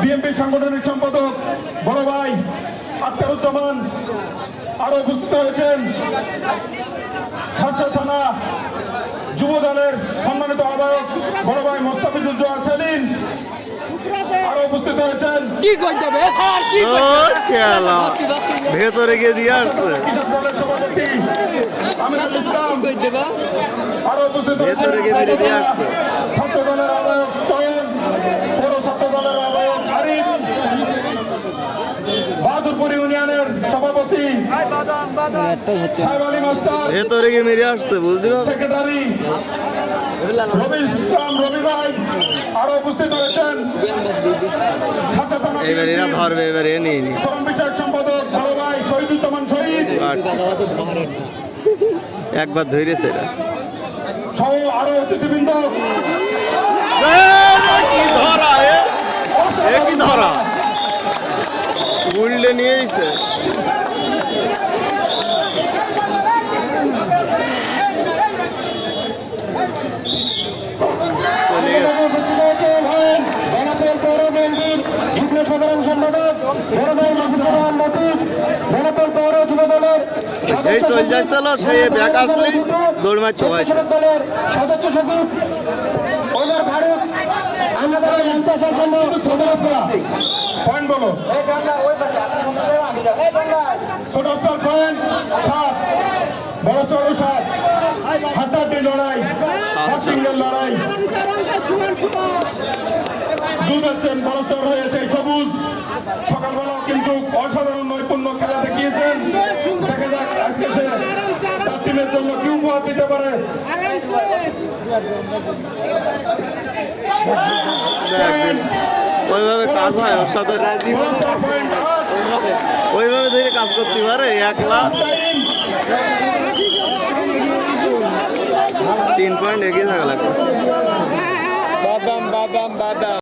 BNP সাংগঠনিক সম্পাদক বড় ভাই আক্তারুজ্জামান আরও উপস্থিত হয়েছেন সারসা থানা যুব দলের সম্মানিত আহ্বায়ক বড় ভাই মোস্তাফিজুজ্জোহা সেলিম আরও উপস্থিত হয়েছেন কি। ভেতরে গিয়ে দিয়ে আসছে সভাপতি ইসলাম? আরও উপস্থিত। ছাত্র দলের আহ্বায়ক চয়ন পৌর ছাত্র দলের আহ্বায়ক আরিফ ইউনিয়নের সভাপতি সাহেব আলী মাস্টার ভেতরে গিয়ে মেরে আসছে বুঝতে সেক্রেটারি রবি ইসলাম রবি ভাই আরও উপস্থিত সচেতন এবার এরা ধরবে এবার এ নিয়ে নি। বিষয়ক সম্পাদক বড় ভাই শহীদুজ্জামান শহীদ। একবার ধরেছে এরা। সহ আরও অতিথিবৃন্দ কি ধরা এ এ কি ধরা উল্টে নিয়ে এসে। সাধারণ সেই চল যাচ্ছিল সেই ব্যাগ আসলেই দৌড় মারতে হয়। সদস্য সচিব পয়েন্ট সাত বড় স্তর সাত। হাড্ডাহাড্ডি লড়াই সিঙ্গেল লড়াই। দুধ হচ্ছেন বড় স্তর হয়ে সেই সবুজ। সকালবেলাও কিন্তু অসাধারণ নৈপুণ্য খেলা দেখিয়েছেন। দেখা যাক আজকে সে তার টিমের জন্য কি উপহার দিতে পারে। ওইভাবে কাজ হয় ওর সাথে আট ওইভাবে ধরে কাজ করতে পারে একলা। তিন পয়েন্ট এগিয়ে থাকা লাগবে। বাদাম বাদাম বাদাম।